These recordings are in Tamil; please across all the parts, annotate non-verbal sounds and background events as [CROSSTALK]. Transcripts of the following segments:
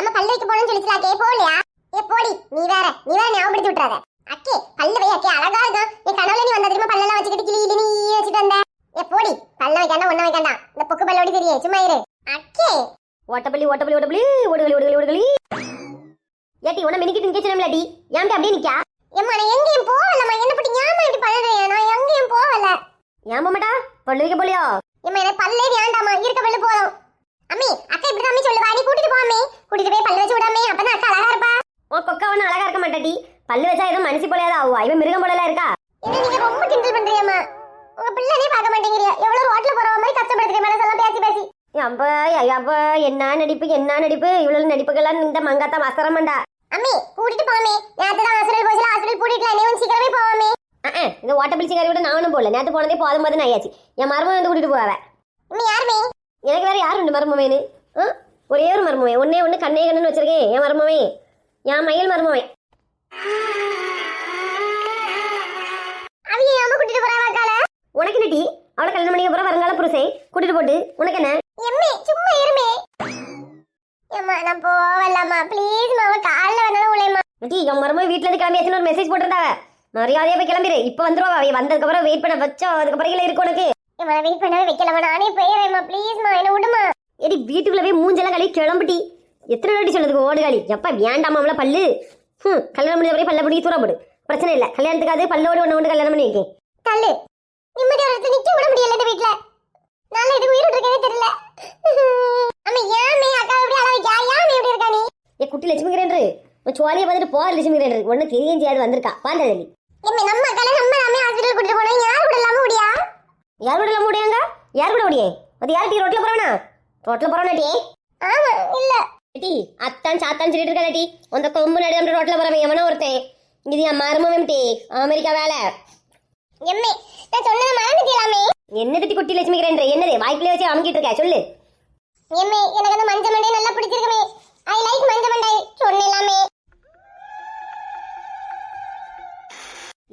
அம்மா பல்லு வைக்க போகணும்னு சொல்லிச்சுல அக்கே. போகலையா ஏ போடி. நீ வேற. நீ வேற ஞாபகப்படுத்தி விட்டுறாத. அக்கே பல்லு வை அக்கே. அழகா இருக்கும். என் கனவுல நீ வந்த தெரியுமா பல்லெல்லாம் வச்சுக்கிட்டு கிளி கிளி நீ வச்சுட்டு வந்த. ஏ போடி. பல்ல வைக்காண்டா ஒண்ணு வைக்காண்டா? இந்த பொக்கு பல்லோடி தெரியும் சும்மா இரு. அக்கே. ஓட்டப்பள்ளி ஓட்டப்பள்ளி ஓட்டப்பள்ளி ஓடுகளி ஓடுகளி ஓடுகளி. ஏட்டி உன மினிக்கிட்டு நிக்கச்சனம்லாடி ஏன்ட்டு அப்படியே நிக்கா ஏம்மா நான் எங்கேயும் போகலம்மா. என்ன பத்தி ஞாபகம் இப்படி பண்றேன் நான் எங்கேயும் போகல. ஏன் மாட்டா பல்லு வைக்க போலியோ? ஏம்மா எனக்கு பல்லே வேண்டாமா இருக்க பல்லு போதும். அம்மி அக்கா இப்படி தான் அம்மி சொல்லுவா நீ கூட்டிட்டு போ அம்மி கூட்டிட்டு போய் பல்லு வச்சு விடாமே அப்பதான் அக்கா அழகா இருப்பா. உன் கொக்கா ஒன்றும் அழகா இருக்க மாட்டாடி. பல்லு வச்சா ஏதோ மனசு போலையாதா ஆகுவா இவன் மிருகம் போலலாம் இருக்கா? என்ன நீங்க ரொம்ப கிண்டல் பண்றீங்கம்மா. உங்க பிள்ளைனே பார்க்க மாட்டேங்கிறீங்க எவ்வளவு ரோட்ல போற மாதிரி கஷ்டப்படுத்துறீங்க மனசெல்லாம் பேசி பேசி. அப்ப அப்ப என்ன நடிப்பு என்ன நடிப்பு? இவ்வளவு நடிப்புகள்லாம் இந்த மங்காத்தா வசரமண்டா அம்மி கூட்டிட்டு போமே. நேத்து தான் ஹாஸ்பிடல் போச்சு ஹாஸ்பிடல் கூட்டிட்டு நீ சீக்கிரமே போவாமே. இந்த ஓட்டப்பள்ளி சிகாரி விட நானும் போகல நேற்று போனதே போதும் போது ஆயாச்சு என் மருமகன் வந்து கூட்டிட்டு போவாவ. அம்மி? யாருமே எனக்கு வேற யார் ரெண்டு மருமவேனு ஆ? ஒரே ஒரு மருமவே ஒன்னே ஒன்று கண்ணே கண்ணுன்னு வச்சிருக்கேன் என் மருமவே என் மயில் மருமவே அவிய ஏமா கூட்டிட்டு போறாவா அக்கால உனக்கு நட்டி அவளை கல்யாணம் பண்ணிக்க போற வருங்கால புருஷன் கூட்டிட்டு போட்டு. உனக்கு என்ன? எம்மி சும்மா இருமே. ஏம்மா நான் போவலம்மா ப்ளீஸ் மாவ கால்ல வேணாலும் உழையம்மா நட்டி என் மருமக இருந்து கிளம்பியாச்சுன்னு ஒரு மெசேஜ் போட்டிருந்தாவ? மரியாதையா போய் கிளம்பிடு இப்போ வந்துருவா அவ. வந்ததுக்கு அப்புறம் வெயிட் பண்ண வச்சோம் அதுக்கப்புறம் இல்லை இருக்கு உனக்கு. ஏம்மா வெயிட் பண்ணவே வைக்கலம்மா. நானே போயிடுறேம்மா. ப்ளீஸ்மா என்ன ஏடி வீட்டுக்குள்ள போய் மூஞ்செல்லாம் கழுவி கிளம்பிட்டி. எத்தனை வாட்டி சொல்லுதுக்கு ஓடு காலி எப்ப வேண்டாமாம்ல பல்லு. ம் கல்யாணம் முடிஞ்ச வரையும் பல்ல பிடிக்கி தூர போடு. பிரச்சனை இல்லை. கல்யாணத்துக்காது பல்லோடு ஒன்று ஒன்று கல்யாணம் பண்ணி வைக்கேன் தள்ளு. நிம்மதி ஒரு இடத்துல நிக்க விட முடியல இந்த வீட்ல. நாளை எதுக்கு உயிரோடு இருக்கவே தெரியல. அம்மா ஏன் அக்கா ஏன் இப்படி இருக்கா நீ? ஏ குட்டி லட்சுமி கிரேண்டரு உன் சுவாலியை பார்த்துட்டு போற லட்சுமி கிரேண்டர் ஒன்று தெரியும் செய்யாது வந்திருக்கா. பாந்ததல்லி எம்மி நம்ம அக்கால நம்ம நாமே ஹாஸ்பிடல் கூட்டிட்டு போனோம் யார் கூட இல்லாம முடியா யார் கூட முடியாங்க யார் கூட முடியே அது யார் டீ ரோட்ல போறவனா? ரோட்ல போறவனா டீ ஆமா இல்ல. டீ அத்தான் சாத்தான் சொல்லிட்டு இருக்கா டீ அந்த கொம்பு நடுவில் ரோட்ல போறவன் எவனோ ஒருத்தன். இது என் மருமவன் டீ அமெரிக்கா வேலை. எம்மி நான் சொன்னதை மறந்துட்டீங்களாமே என்ன திட்டி குட்டி லட்சுமி கிரேண்டர் என்னது வாய்க்குள்ளே வச்சு அமுக்கிட்டு இருக்கா சொல்லு. எம்மி எனக்கு அந்த மஞ்ச மண்டை நல்லா பிடிச்சிருக்குமே. ஐ லைக் மஞ்ச மண்டை. சொன்னேலாமே.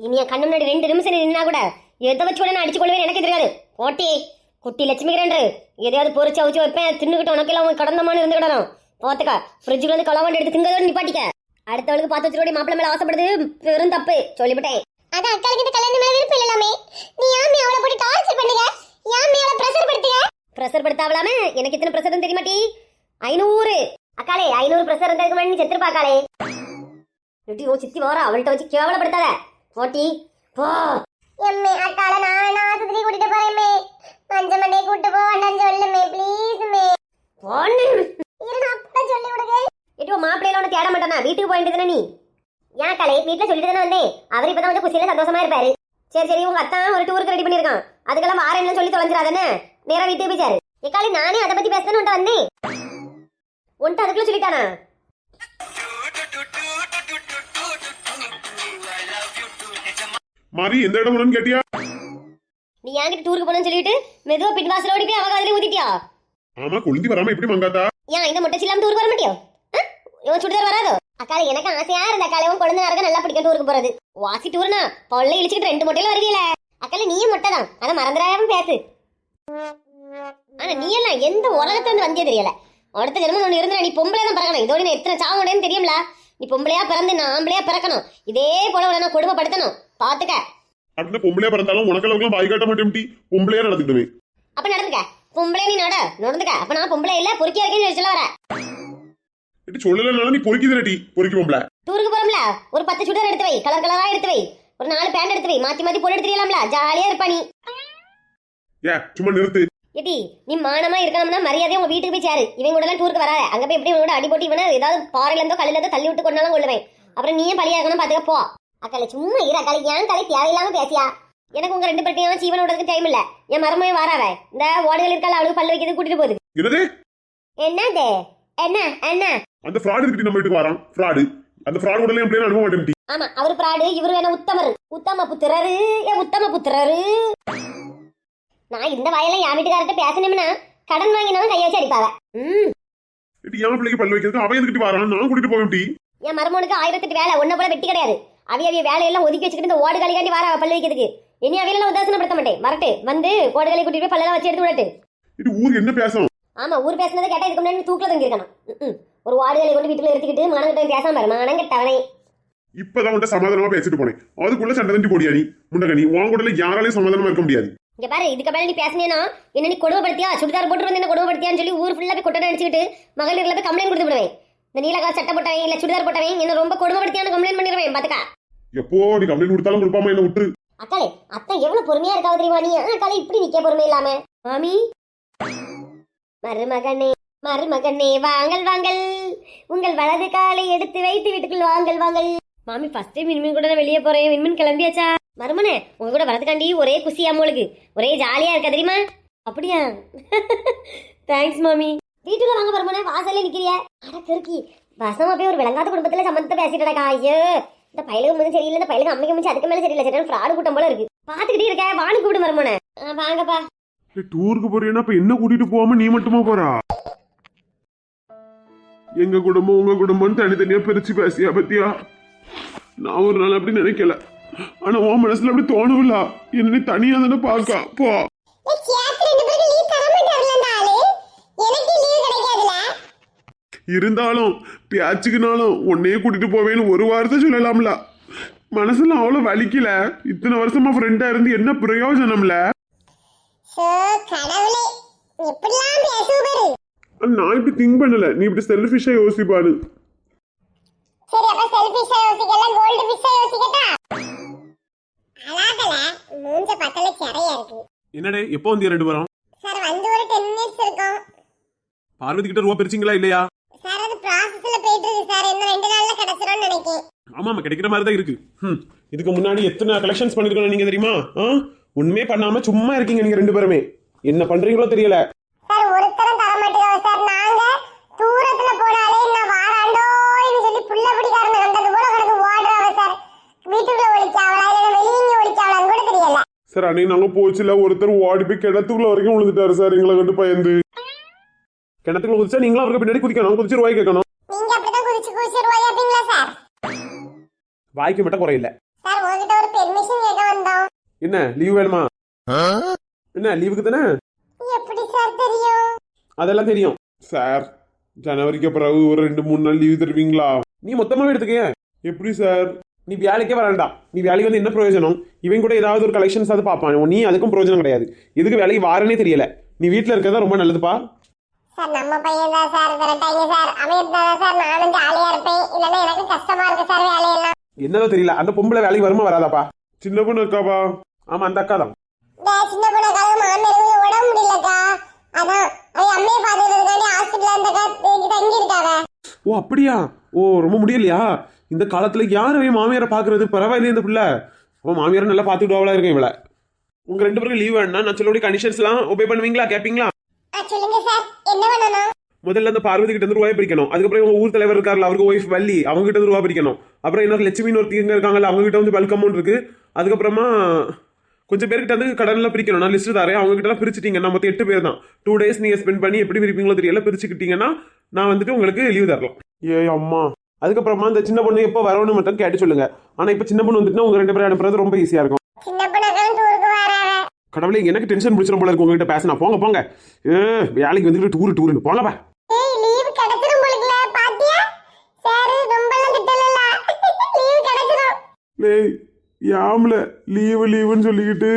இனி என் கண்ணு முன்னாடி ரெண்டு நிமிஷம் நின்னா கூட எதை வச்சு உடனே அடிச்சு கொள்வேன் எனக்கு தெரியாது. போட்டி. குட்டி லட்சுமி கிரேண்டர் எதையாவது பொறிச்சு அவிச்சு வைப்பேன். தின்னுக்கிட்டு உனக்கெல்லாம் உன் கடந்தமான இருந்து கிடணும் பார்த்துக்க ஃப்ரிட்ஜுக்குள்ள இருந்து களவாண்டு எடுத்து திங்கதோடு நிப்பாட்டிக்க. அடுத்தவளுக்கு பார்த்து வச்சுருவோடி மாப்பிள்ளை மேல ஆசைப்படுது. பெரும் தப்பு. சொல்லிவிட்டேன். அது அக்காளுக்கு இந்த கல்யாணம் மேல விருப்பம் இல்லாமே நீ யாமே அவளை போட்டு டார்ச்சர் பண்ணுங்க யாமே அவளை பிரஷர் படுத்துங்க ப்ரெஷர் படுத்தாவலாம எனக்கு எத்தனை ப்ரெஷர் தெரியுமா டி? ஐநூறு. அக்காளே ஐநூறு ப்ரெஷர் இருந்ததுக்கு முன்னாடி நீ செத்துருப்பா அக்காளே? ஓ சித்தி வாரா. அவள்கிட்ட வச்சு கேவலப்படுத்தாத. போட்டி போ. எம்மே அக்கால நான் ஆஸ்பத்திரி கூட்டிட்டு போறேமே மஞ்ச மண்டையை கூட்டு போ வேண்டாம் சொல்லுமே ப்ளீஸ் மே போன்னு இரு நான் அப்பதான் சொல்லி விடுங்க எட்டு மாப்பிள்ளையில ஒன்று போயிட்டு தானே நீ? ஏன் கலை வீட்டில் சொல்லிட்டு தானே வந்தேன். அவர் இப்போ தான் வந்து குசியில சந்தோஷமா இருப்பாரு. சரி சரி உங்க அத்தான் ஒரு டூருக்கு ரெடி பண்ணியிருக்கான். அதுக்கெல்லாம் வாரேன்னு சொல்லி தொலைஞ்சிடாதானே நேரா வீட்டுக்கு போயிச்சாரு எக்காளி நானே அதை பத்தி பேசணும்னு உன்ட்ட வந்தேன். உன்ட்ட அதுக்குள்ள சொல்லிட்டானா? மாறி எந்த இடம் கேட்டியா? நீ என்கிட்ட டூருக்கு போனேன்னு சொல்லிட்டு மெதுவா பின்வாசல ஓடி போய் அவங்க அதிலே ஊத்திட்டியா? ஆமா கொழுந்தி வராம எப்படி மங்காத்தா? ஏன் இந்த முட்டை சில்லாம டூருக்கு வர மாட்டியோ? இவன் சுடிதார் வராதோ? அக்கால எனக்கு ஆசையா இருந்த அக்கால உன் குழந்தை நடக்க நல்லா பிடிக்கும் டூருக்கு போறது. வாசி டூர்னா பொல்ல இழிச்சுக்கிட்டு ரெண்டு முட்டையில வருவீல. அக்கால நீயும் முட்டை தான் அதை மறந்துடாம பேசு. ஆனா நீ எல்லாம் எந்த உலகத்துல இருந்து வந்தே தெரியல. அடுத்த ஜென்மம் ஒன்று இருந்தா நீ பொம்பளை தான் பிறக்கணும். இதோட நான் எத்தனை சாவுடேன்னு தெரியும்ல? நீ பொம்பளையா பிறந்து நான் ஆம்பளையா பிறக்கணும். இதே போல உடனே கொடுமைப்படுத்தணும். பாத்துக்க. அடுத்த பொம்பளையா பிறந்தாலும் உனக்கெல்லாம் வாய் காட்ட மாட்டேன் பொம்பளையா நடந்துக்கிடுவேன். அப்ப நடந்துக்க. பொம்பளை நீ நட நடந்துக்க. அப்ப நான் பொம்பளை இல்ல பொறுக்கியா இருக்கேன்னு சொல்ல வர. இது சொல்லலனாலும் நீ பொறுக்கிது டி. பொறுக்கி பொம்பளை. டூருக்கு போறோம்ல? ஒரு பத்து சுடர் எடுத்து வை. கலர் கலரா எடுத்து வை. ஒரு நாலு பேண்ட் எடுத்து வை. மாத்தி மாத்தி போட்டு எடுத்துடலாம்ல ஜாலியா இருப்பா நீ. ஏ சும்மா நிறுத்து. ஏடி நீ மானமா இருக்கணும்னா மரியாதையா உங்க வீட்டுக்கு போய் சேரு. இவன் கூட எல்லாம் டூருக்கு வராத. அங்க போய் எப்படி இவன் கூட அடி போட்டு இவனை ஏதாவது பாறையில இருந்தோ கல்லுல இருந்தோ தள்ளி விட்டு கொண்டாலும் கொள்ளுவேன். அப்புறம் நீயே பழியா இருக்கணும் பாத்துக்க போ. அக்கால சும்மா இரு அக்கால ஏன் கலை தேவையில்லாம பேசியா? எனக்கு உங்க ரெண்டு பேர்ட்டையும் ஜீவன் விடுறதுக்கு டைம் இல்ல. என் மருமையை வாராவ இந்த ஓடுகள் இருக்கால அவளுக்கு பல்லு வைக்கிறது கூட்டிட்டு போகுது. என்னது? என்னது? என்ன? என்ன? அந்த ஃப்ராடு கிட்ட நம்ம வீட்டுக்கு வரான் ஃப்ராடு அந்த ஃப்ராடு என் பிள்ளைங்க அனுபவ மாட்டேன் ஆமா அவர் பிராடு இவரு என்ன உத்தமர்? உத்தம புத்திரரு ஏ உத்தம புத்திரரு. நான் இந்த வயல என் வீட்டுக்காரர்கிட்ட பேசணும்னா கடன் வாங்கினவன் கையை வச்சு அடிப்பாவ. ம். என் பிள்ளைக்கு பல்லு வைக்கிறதுக்கு அவன் எதுக்கிட்டு வரான்? நான் கூட்டிட்டு போவேன் டி. என் மருமனுக்கு ஆயிரத்தெட்டு வேலை ஒன்ன போல வெட்டி கிடையாது. அவிய அவிய வேலையெல்லாம் ஒதுக்கி வச்சுக்கிட்டு இந்த ஓடு காலிக்காண்டி வர பல்லு வைக்கிறதுக்கு. இனி அவையெல்லாம் உதாசனப்படுத்த மாட்டேன். வரட்டு வந்து ஓடு காலி கூட்டிட்டு போய் பல்லெல்லாம் வச்சு எடுத்து விடட்டு. இது ஊர் என்ன பேசும்? ஆமா ஊர் பேசுனதை கேட்டா இதுக்கு முன்னாடி தூக்கில தங்கியிருக்கணும் ம், ம். ஒரு வாடுகளை கொண்டு வீட்டுல எடுத்துக்கிட்டு மானங்கிட்ட பேசாம பாரு மானங்கிட்டவனே இப்பதான் உன்ட்ட சமாதானமா பேசிட்டு போனேன். அதுக்குள்ள சண்டை தண்டி போடியா நீ? முண்டகனி உன் கூடல யாராலையும் சமாதானமா இருக்க முடியாது. இங்க பாரு இதுக்கு மேல நீ பேசினேனா என்ன நீ கொடுமைப்படுத்தியா? சுடிதார் போட்டு வந்து என்ன கொடுமைப்படுத்தியான்னு சொல்லி ஊர் ஃபுல்லா போய் கொட்டை அடிச்சுக்கிட்டு மகளிர்ல போய் கம்ப்ளைண்ட் கொடுத்து விடுவேன். இந்த நீலகால் சட்டை போட்டவன் இல்ல சுடிதார் போட்டவன் என்ன ரொம்ப கொடுமைப்படுத்தியான்னு கம்ப்ளைண்ட் பண்ணிடுவேன் பாத்துக்கா. எப்போ நீ கம்ப்ளைண்ட் கொடுத்தாலும் கொடுப்பாம என்ன விட்டுரு. அக்காளே அத்தை எவ்வளவு பொறுமையா இருக்காவ தெரியுமா நீ? அக்காளே இப்படி நிக்க பொறுமை இல்லாம. மாமி. மருமகனே. மருமகனே வாங்கல் வாங்கல். உங்கள் வலது காலை எடுத்து வைத்து வீட்டுக்குள் வாங்கல் வாங்கல். மாமி ஃபர்ஸ்ட் டைம் விண்மீன் கூட வெளியே போறேன். விண்மீன் கிளம்பியாச்சா? மருமனே உங்க கூட வரதுக்காண்டி ஒரே குசியா உங்களுக்கு ஒரே ஜாலியா இருக்கா தெரியுமா? அப்படியா? தேங்க்ஸ் மாமி. வீட்டுல வாங்க மருமனே வாசல்ல நிக்கிறிய. அட கிறுக்கி வசமா போய் ஒரு விளங்காத குடும்பத்துல சம்மந்தத்தை பேசிட்டடா ஐயோ. இந்த பயலுக்கு முதல் சரியில்லை இந்த பயலுக்கு அம்மைக்கு முடிச்சு அதுக்கு மேல சரியில்லை. சரி ஃப்ராடு கூட்டம் போல இருக்கு. பாத்துக்கிட்டே இருக்க வாணி கூப்பிடு மருமனே. வாங்கப்பா. டூருக்கு போறீங்கன்னா இப்ப என்ன கூட்டிட்டு போகாம நீ மட்டுமா போறா? எங்க குடும்பம் உங்க குடும்பம்னு தனித்தனியா பிரிச்சு பேசியா பத்தியா? நான் ஒரு நாள் அப்படி நினைக்கல. ஆனா உன் மனசுல அப்படி தோணுவில்ல. என்ன தனியா தானே போ. பேருக்கு கிடைக்காதுல? இருந்தாலும் பேச்சுக்குனாலும் உன்னையே கூட்டிட்டு போவேன்னு ஒரு வாரத்தை சொல்லலாம்ல. மனசுல அவ்வளவு வலிக்கல. இத்தனை வருஷமா ஃப்ரெண்டா இருந்து என்ன பிரயோஜனம்ல? நான் இப்படி திங்க் பண்ணல நீ இப்படி செல்ஃபிஷா யோசிப்பானு சரி அப்ப ஆ யோசிக்கலாம், fish ஆ யோசிக்கட்டா? அழாதல, மூஞ்ச பார்த்தாலே சிறையா இருக்கு. என்னடே எப்போ வந்தீங்க ரெண்டு பேரும் சார், வந்து ஒரு 10 minutes இருக்கும். பார்வதி கிட்ட ரூபா பிரிச்சிங்களா இல்லையா சார், அது processல போயிட்டு இருக்கு சார். இன்னும் ரெண்டு நாள்ல கிடைச்சிரும்னு நினைக்கிறேன். ஆமாமா கிடைக்கிற மாதிரி தான் இருக்கு இதுக்கு முன்னாடி எத்தனை கலெக்ஷன்ஸ் பண்ணிருக்கோம் நீங்க தெரியுமா ஒண்ணுமே பண்ணாம சும்மா இருக்கீங்க நீங்க ரெண்டு பேருமே என்ன பண்றீங்களோ தெரியல சார், ஒருத்தரும் தர மாட்டேங்கிறாங்க சார். நாங்க தூரத்துல போனாலே நான் வாராண்டோன்னு சொல்லி புள்ள பிடிக்காரங்க கண்டது போல கிடக்கு ஓடுறாங்க சார். வீட்டுக்குள்ள ஒளிச்சாவளா இல்ல வெளியே ஒளிச்சாவளான்னு கூட தெரியல சார் அன்னைக்கு நாங்க போச்சுல. ஒருத்தர் ஓடி போய் கிணத்துக்குள்ள வரைக்கும் விழுந்துட்டாரு சார் எங்களை கண்டு பயந்து. கிணத்துக்குள்ள குதிச்சா நீங்களும் அவருக்கு பின்னாடி குதிக்கணும். குதிச்சு ரூபாய் கேட்கணும். நீங்க அப்படிதான் குதிச்சு குதிச்சு ரூபாய் கேப்பீங்களா சார்? வாய்க்கு மட்டும் குறையில. சார் உங்ககிட்ட ஒரு பெர்மிஷன் கேட்க வந்தோம். என்ன லீவ் வேணுமா? என்ன லீவுக்கு தானே? எப்படி சார் தெரியும்? அதெல்லாம் தெரியும். சார் ஜனவரிக்கு பிறகு ஒரு ரெண்டு மூணு நாள் லீவ் தருவீங்களா? நீ மொத்தமாவே எடுத்துக்க எப்படி சார்? நீ வேலைக்கே வர வேண்டாம் நீ வேலைக்கு வந்து என்ன பிரயோஜனம்? இவன் கூட ஏதாவது ஒரு கலெக்ஷன்ஸ் அது பார்ப்பான். நீ அதுக்கும் பிரயோஜனம் கிடையாது. எதுக்கு வேலைக்கு வாரனே தெரியல. நீ வீட்டில் இருக்கிறதா ரொம்ப நல்லதுப்பா. சார் நம்ம பையன் தான் சார். விரட்டாங்க சார். அவன் இருந்தா சார் நானும் ஜாலியா இருப்பேன். இல்லைன்னா எனக்கு கஷ்டமா இருக்கு சார் வேலையெல்லாம். என்னதோ தெரியல. அந்த பொம்பளை வேலைக்கு வருமா வராதாப்பா? சின்ன பொண்ணு அக்காவா ஆமா அந்த அக்கா தான். சின்ன பொண்ணுக்காக மாமியாருக்கு உடம்பு முடியலக்கா. அதான் அவன் அம்மையை பார்த்துக்கிறதுக்காண்டி ஹாஸ்பிட்டல் அந்த அக்கா தங்கி இருக்காங்க ஓ அப்படியா? ஓ ரொம்ப முடியலையா? இந்த காலத்துல யார் அவன் மாமியாரை பாக்குறது? பரவாயில்லையே இந்த பிள்ளை. அவன் மாமியாரை நல்லா பார்த்துக்கிட்டு இருக்கேன் இவளை? உங்க ரெண்டு பேரும் லீவ் வேணும்னா நான் சொல்லக்கூடிய கண்டிஷன்ஸ் எல்லாம் ஒபே பண்ணுவீங்களா? கேட்பீங்களா? ஆ சொல்லுங்க சார் என்ன பண்ணணும்? முதல்ல அந்த பார்வதி கிட்ட இருந்து ரூபாய் பிரிக்கணும். அதுக்கப்புறம் உங்க ஊர் தலைவர் இருக்கார்ல அவருக்கு ஒய்ஃப் வள்ளி அவங்க கிட்ட இருந்து ரூபாய் பிரிக்கணும். அப்புறம் இன்னொரு லட்சுமின்னு ஒருத்தி இங்க இருக்காங்கல்ல அவங்க கிட்ட வந்து பல்க் அமௌண்ட் இருக்கு. அதுக்கப்புறமா கொஞ்சம் பேர்கிட்ட வந்து கடன்லாம் பிரிக்கணும். நான் லிஸ்ட் தரேன். அவங்க கிட்ட எல்லாம் பிரிச்சுட்டீங்கன்னா மொத்தம் எட்டு பேர் தான். டூ டேஸ் நீங்க ஸ்பெண்ட் பண்ணி எப்படி பிரிப்பீங்களோ தெரியல. பிரிச்சுக்கிட்டீங்கன்னா நான் வந்துட்டு உங்களுக்கு லீவ் தரலாம். ஏய் அம்மா. அதுக்கப்புறமா இந்த சின்ன பொண்ணு எப்போ வரணும்னு மட்டும் கேட்டு சொல்லுங்க. ஆனா இப்போ சின்ன பொண்ணு வந்துட்டுனா உங்க ரெண்டு பேரும் அனுப்புறது ரொம்ப ஈஸியா இருக்கும். கடவுளே எனக்கு டென்ஷன் பிடிச்சிடும் போல இருக்கு உங்ககிட்ட பேசினா போங்க போங்க. ஏ வேலைக்கு வந்துட்டு டூர் டூர்னு லேய் யாம்ல லீவு லீவுன்னு சொல்லிக்கிட்டு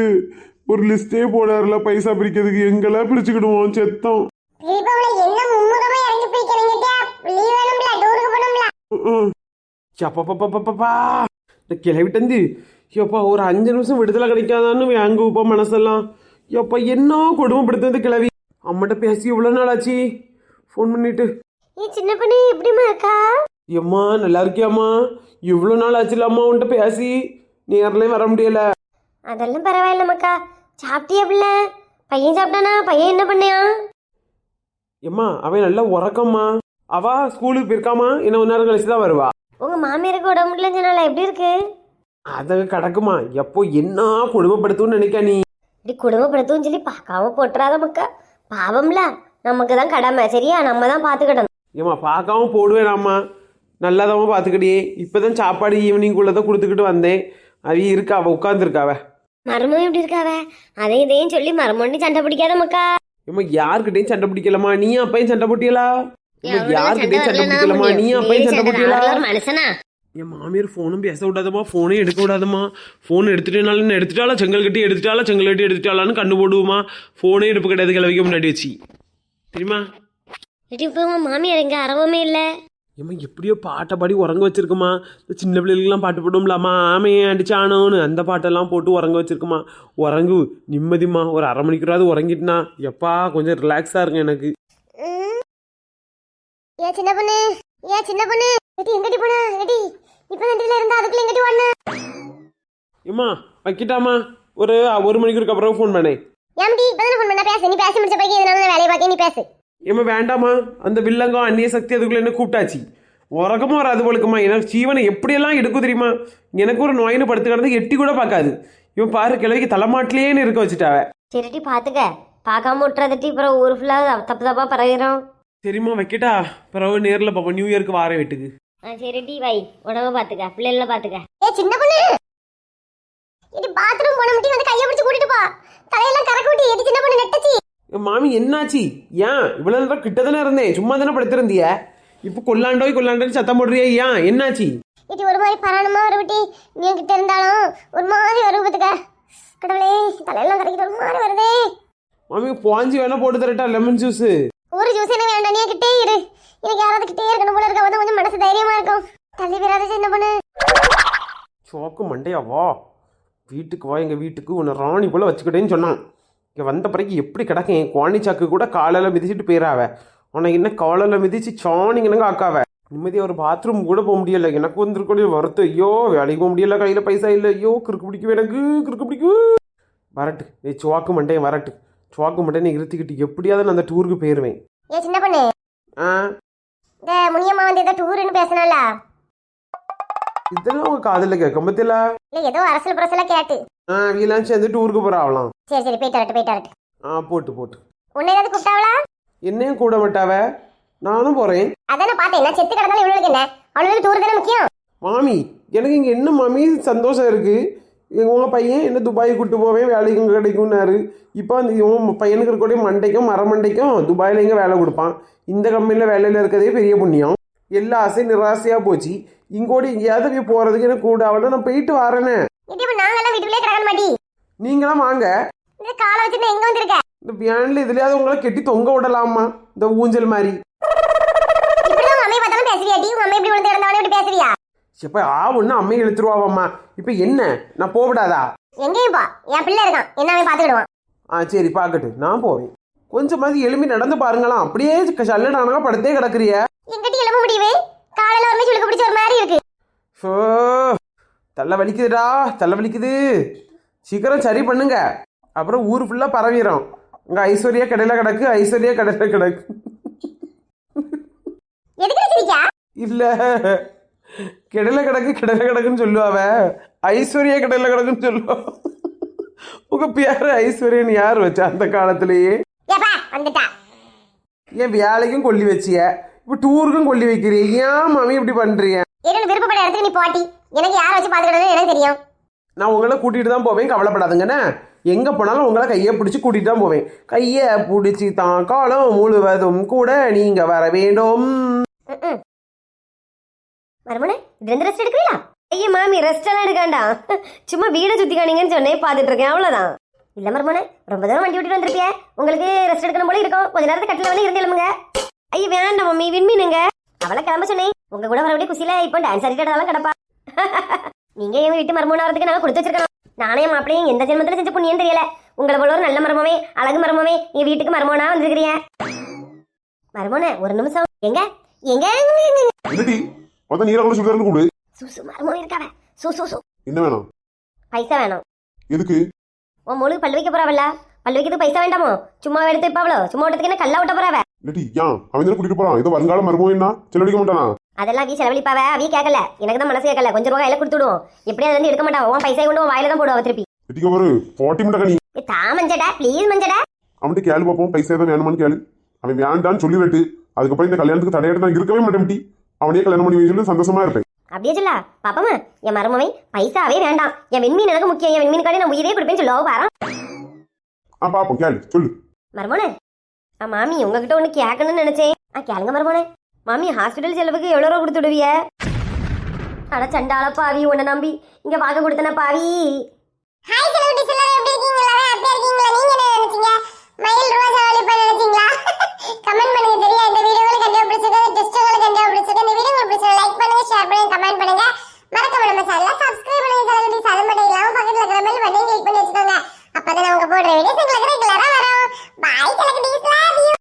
ஒரு லிஸ்டே போடாருல பைசா பிரிக்கிறதுக்கு. எங்கெல்லாம் பிரிச்சுக்கிடுவோம் செத்தம். அப்பப்பப்பப்பப்பா இந்த கிளவிட்டு வந்து எப்பா ஒரு அஞ்சு நிமிஷம் விடுதலை கிடைக்காதான்னு வாங்க உப்பா மனசெல்லாம். எப்பா என்ன கொடுமைப்படுத்துறது கிளவி அம்மாட்ட பேசி இவ்வளோ நாள் ஆச்சு ஃபோன் பண்ணிட்டு. ஏ சின்ன பொண்ணு எப்படிமா இருக்கா? எம்மா நல்லா இருக்கியாம்மா? இவ்வளோ நாள் ஆச்சுல அம்மா உன்ட்ட பேசி. நேர்லயும் வர முடியல. அதெல்லாம் பரவாயில்ல மக்கா சாப்பிட்டியா பிள்ளை? பையன் சாப்பிட்டானா? பையன் என்ன பண்ணியா எம்மா அவன் நல்லா உறக்கம்மா. அவ ஸ்கூலுக்கு போயிருக்காமா? இன்னும் ஒரு நேரம் கழிச்சு தான் வருவா. உங்க மாமியாருக்கு உடம்பு முடியலன்னு சொன்னால எப்படி இருக்கு? அதை கிடக்குமா? எப்போ என்ன கொடுமைப்படுத்தும்னு நினைக்க நீ? இப்படி குடும்பப்படுத்தும் சொல்லி பார்க்காம போட்டுறாத மக்கா. பாவம்ல. நமக்கு தான் கடமை சரியா? நம்ம தான் பார்த்துக்கிடணும். ஏம்மா பார்க்காம போடுவேனாம்மா. நல்லாதாம்மா பார்த்துக்கிட்டியே. இப்போதான் சாப்பாடு ஈவினிங் தான் கொடுத்துக்கிட்டு வந்தேன். அவ இருக்கா? அவள் உட்காந்துருக்காவ மருமம் எப்படி இருக்காவ அதையும் இதையும் சொல்லி மருமொண்டி சண்டை பிடிக்காத மக்கா. ஏம்மா யாருக்கிட்டையும் சண்டை பிடிக்கலம்மா? நீ அப்பையும் சண்டை போட்டியலா? மனுஷனா என் மாமியார் ஃபோனும் பேச விடாதம்மா. ஃபோனே எடுக்க விடாதம்மா. ஃபோன் எடுத்துட்டேனாலும் எடுத்துட்டாலா செங்கல் கட்டி எடுத்துட்டாலா செங்கல் கட்டி எடுத்துட்டாலான்னு கண்டு போடுவோமா ஃபோனே எடுப்பு கிடையாது கிளவிக்க முன்னாடி வச்சு. தெரியுமா? இப்போ உன் மாமியார் எங்க அறவமே இல்ல. ஏம்மா எப்படியோ பாட்டை பாடி உறங்க வச்சிருக்குமா? இந்த சின்ன பிள்ளைகளுக்கெல்லாம் பாட்டு போடும்லாமா ஆமையே அடிச்சானோன்னு அந்த பாட்டெல்லாம் போட்டு உறங்க வச்சிருக்குமா? உறங்கு நிம்மதிம்மா. ஒரு அரை மணிக்கூடாது உறங்கிட்டுனா எப்பா கொஞ்சம் ரிலாக்ஸாக இருங்க எனக்கு. ஏன் சின்ன பொண்ணு. ஏன் சின்ன பொண்ணு. எடி எங்கடி போனா? எடி இப்ப நன்றில இருந்தா அதுக்குள்ள எங்கடி ஓடுன? ஏம்மா வைக்கிட்டாமா ஒரு ஒரு மணிக்கூருக்கு அப்புறம் ஃபோன் பண்ணேன். ஏம்டி இப்பதானே ஃபோன் பண்ண? பேசு நீ பேசி முடிச்ச பிறகு எதனால நான் வேலையை பார்க்க நீ பேசு. ஏம்மா வேண்டாமா அந்த வில்லங்கம் அந்நிய சக்தி அதுக்குள்ள என்ன கூப்பிட்டாச்சு. உறக்கமும் வராது போலுக்குமா எனக்கு ஜீவனை எப்படியெல்லாம் எடுக்கும் தெரியுமா? எனக்கு ஒரு நோயின்னு படுத்து கிடந்து எட்டி கூட பார்க்காது. இவன் பாரு கிழவிக்கு தலைமாட்டிலேன்னு இருக்க வச்சுட்டாவ. சரிட்டி பாத்துக்க. பார்க்காம விட்டுறதுட்டி அப்புறம் ஊர் ஃபுல்லா தப்பு தப்பா பரவிடும். சரிம்மா வைக்கட்டா? பிறகு நேரில் பார்ப்போம் நியூ இயருக்கு வார வீட்டுக்கு. ஆ சரிட்டி வை. உடம்ப பாத்துக்க. பிள்ளைகள பாத்துக்க. ஏ சின்ன பொண்ணு! இது பாத்ரூம் போன மட்டும் வந்து கையை பிடிச்சு கூட்டிட்டு போ. தலையெல்லாம் கறக்க விட்டு எடி சின்ன பொண்ணு நெட்டச்சி? என் மாமி என்னாச்சு? ஏன்? இவ்வளோ நேரம் கிட்ட தானே இருந்தேன் சும்மா தானே படுத்திருந்திய? இப்போ கொல்லாண்டோய் கொல்லாண்டோன்னு சத்தம் போடுறியா ஏன்? என்னாச்சு? இது ஒரு மாதிரி பராணமா வர விட்டு நீ கிட்ட இருந்தாலும் ஒரு மாதிரி வரும் பத்துக்க. கடவுளே தலையெல்லாம் கறக்கிட்டு ஒரு மாதிரி வருதே. மாமி பாஞ்சி வேணா போட்டு தரட்டா லெமன் ஜூஸு ஒரு ஜூஸ் என்ன வேண்டாம். நீ கிட்டே இரு. எனக்கு யாராவது கிட்டே இருக்கணும் போல இருக்க? வந்து கொஞ்சம் மனசு தைரியமா இருக்கும். தள்ளி விராத சின்ன பொண்ணு. சோக்கு மண்டையா வா. வீட்டுக்கு வா எங்கள் வீட்டுக்கு. உன்னை ராணி போல் வச்சுக்கிட்டேன்னு சொன்னான். இங்கே வந்த பிறகு எப்படி கிடக்கேன் குவாணி சாக்கு கூட காலையில் மிதிச்சிட்டு போயிடாவ உனக்கு என்ன காலையில் மிதிச்சு சாணிங்கனங்க ஆக்காவ? நிம்மதியாக ஒரு பாத்ரூம் கூட போக முடியல. எனக்கு வந்திருக்கூடிய வருத்தம். ஐயோ வேலைக்கு போக முடியல. கையில் பைசா இல்லை. ஐயோ கிறுக்கு பிடிக்கும் எனக்கு. கிறுக்கு பிடிக்கும் வரட்டு. நீ சோக்கு மண்டையன் வரட்டு. சோக்கு மண்டையை இருத்திக்கிட்டு எப்படியாவது நான் அந்த டூருக்கு போயிடுவேன் ஏ சின்ன பொண்ணு. ஆ? இந்த முனியம்மா வந்து ஏதோ டூருன்னு பேசினால இதெல்லாம் உங்கள் காதில் கேட்க பத்தியில? இல்ல ஏதோ அரசல் புரசல கேட்டு. ஆ வீலாம் சேர்ந்து டூருக்கு போகிறாவலாம் சரி சரி போயிட்டு வரட்டு போயிட்டு வரட்டு. ஆ போட்டு போட்டு. உன்னை ஏதாவது கூப்பிட்டாவளா? என்னையும் கூட மாட்டாவ? நானும் போகிறேன் அதானே பார்த்தேன் நான் செத்து கிடந்தாலும் இவ்வளவு என்ன? அவளுக்கு டூர் தானே முக்கியம்? மாமி எனக்கு இங்கே என்ன மாமி? சந்தோஷம் எங்கள் உங்கள் பையன் என்ன துபாய் கூட்டு போவேன் வேலைக்கும் கிடைக்கும்னாரு. இப்போ அந்த உன் பையனுக்கு இருக்கக்கூடிய மண்டைக்கும் மரமண்டைக்கும் துபாயில் எங்கே வேலை கொடுப்பான். இந்த கம்பெனியில் வேலையில் இருக்கிறதே பெரிய புண்ணியம். எல்லா ஆசையும் நிராசையாக போச்சு. இங்கோடி எங்கேயாவது போய் போகிறதுக்கு எனக்கு கூட அவளை நான் போயிட்டு வரேனே. நீங்களாம் வாங்க. இந்த வேனில் இதுலையாவது உங்களை கெட்டி தொங்க விடலாமா? இந்த ஊஞ்சல் மாதிரி. டி உங்க அம்மா இழுத்துருவாவாம்மா. இப்போ என்ன? நான் போகக்கூடாதா? எங்கேயும் போ. என் பிள்ளை இருக்கான். என்ன அவன் பாத்துக்கிடுவான் ஆ சரி பார்க்கட்டு. நான் போவேன் கொஞ்சமாவது எலும்பி நடந்து பாருங்களாம். அப்படியே சல்லடானா படுத்தே கிடக்குறிய. எங்கிட்ட எழும்ப முடியுமே? காலையில ஒரு சுளுக்கு பிடிச்ச ஒரு மாதிரி இருக்கு. ஷோ தலை வலிக்குதுடா. தலை வலிக்குது. சீக்கிரம் சரி பண்ணுங்க. அப்புறம் ஊர் ஃபுல்லாக பரவிடும் இங்கே ஐஸ்வர்யா கடையில் கிடக்கு. ஐஸ்வர்யா கடையில் கிடக்கு. இல்லை. கடையில் கிடக்கு கடையில் கிடக்குன்னு சொல்லுவாவ ஐஸ்வர்யா கடையில் கிடக்குன்னு சொல்லுவா. உங்கள் பேர் ஐஸ்வர்யன் யார் வச்சா அந்த காலத்திலேயே? ஏன் வேலைக்கும் கொல்லி வச்சிய? இப்போ டூருக்கும் கொல்லி வைக்கிறீங்க ஏன் மாமி இப்படி பண்ணுறீங்க எனக்கு விருப்பப்பட்ட இடத்துக்கு நீ போட்டி. எனக்கு யாரை வச்சு பாத்துக்கிடணும் எனக்கு தெரியும். நான் உங்களை கூட்டிகிட்டு தான் போவேன் கவலைப்படாதுங்கண்ணே எங்கே போனாலும் உங்களை கையை பிடிச்சி கூட்டிகிட்டு தான் போவேன். கையை பிடிச்சி தான் காலம் முழுவதும் கூட நீங்கள் வர வேண்டும். மருமனே இது ரெண்டு ரெஸ்ட் எடுக்கிறீங்களா ஐயா மாமி ரெஸ்ட் எல்லாம் எடுக்காண்டா? சும்மா வீடை சுத்தி காணீங்கன்னு சொன்னே பார்த்துட்டு இருக்கேன் அவ்வளவுதான். இல்ல மருமனே ரொம்ப தூரம் வண்டி ஓட்டிட்டு வந்திருப்பிய உங்களுக்கு ரெஸ்ட் எடுக்கணும் போல இருக்கும். கொஞ்ச நேரத்துக்கு கட்டில வந்து இருந்து எழுமுங்க ஐயா வேண்டாம் மம்மி விண்மீனுங்க. அவளை கிளம்ப சொன்னேன் உங்க கூட மறுபடியும் குசியில இப்போ டான்ஸ் ஆடிட்டு கிடப்பா. [LAUGHS] நீங்க எங்க வீட்டு மருமனை வரதுக்கு நாங்க கொடுத்து வச்சிருக்கோம் நானே மாப்பிளையும் எந்த ஜென்மத்துல செஞ்ச புண்ணியம் தெரியல. உங்களை போல ஒரு நல்ல மருமமே அழகு மருமமே என் வீட்டுக்கு மருமனா வந்திருக்கிறீங்க. மருமனே ஒரு நிமிஷம். எங்க? எங்க? மொத்தம் நீரக்குள்ள சுடுறது கொடு சூசு மருமம் இருக்காவ சூ சூ சூ என்ன வேணும் பைசா வேணும் எதுக்கு உன் முழுக்கு பல்லு வைக்க போறாவல்ல பல்லு வைக்கிறதுக்கு பைசா வேண்டாமோ சும்மா எடுத்து வைப்பாவளோ சும்மா விட்டதுக்கு என்ன கல்லா விட்ட போறாவ இல்லடி ஏன் அவன் தானே கூட்டிட்டு போறான் ஏதோ வருங்கால மருமகம் என்ன செலவழிக்க மாட்டானா அதெல்லாம் வீ செலவழிப்பாவ அவிய கேட்கல எனக்கு தான் மனசு கேட்கல கொஞ்சம் ரூபாய் கையில கொடுத்துடுவோம் எப்படி அதை வந்து எடுக்க மாட்டான் உன் பைசா கொண்டு உன் வாயில தான் போடுவா திருப்பி எட்டிக்க ஒரு ஃபார்ட்டி மினிட் ஏ, தா மஞ்சடா ப்ளீஸ் மஞ்சடா அவன்கிட்ட கேளு பார்ப்போம் பைசா எதாவது வேணுமான்னு கேளு அவன் வேண்டான்னு சொல்லிவிட்டு அதுக்கப்புறம் இந்த கல்யாணத்துக்கு தடையாட்டு நான் இருக்கவே மாட்டேன் அவனையே கல்யாணம் பண்ணி வச்சுட்டு சந்தோஷமா இருப்பேன். அப்படியே சொல்லா பாப்பமா என் மருமவை பைசாவே வேண்டாம். என் வெண்மீன் எனக்கு முக்கியம்? என் வெண்மீன் கடை நான் உயிரே கொடுப்பேன்னு சொல்லவோ பாரா பாப்போம் கேளு சொல்லு. மருமோனே ஆ மாமி உங்ககிட்ட ஒண்ணு கேட்கணும்னு நினைச்சேன். ஆ கேளுங்க மருமோனே மாமி ஹாஸ்பிட்டல் செலவுக்கு எவ்வளவு ரூபா கொடுத்து விடுவிய? அட சண்டால பாவி உன்னை நம்பி. இங்க வாங்க கொடுத்தன பாவி. ஹாய் செலவு டிசலர் எப்படி இருக்கீங்க? எல்லாரும் அப்படியே இருக்கீங்களா? நீங்க என்ன நினைச்சீங்க? மயில் ரோஜா ஒளி நினைச்சீங்களா? [LAUGHS] கமெண்ட் பண்ணுங்க தெரியா? இந்த வீடியோவை கண்டிப்பா பிடிச்சிருக்கா டெஸ்ட் ஷேர் பண்ணி கமெண்ட் பண்ணுங்க. மறக்காம நம்ம சேனலை சப்ஸ்கிரைப் பண்ணி தரங்கடி அது மட்டும் இல்லாம பக்கத்துல இருக்கிற பெல் பட்டனை கிளிக் பண்ணி வச்சுக்கோங்க. அப்பதான் உங்க போடுற வீடியோஸ் உங்களுக்கு ரெகுலரா வரும். பாய் கலக்கடி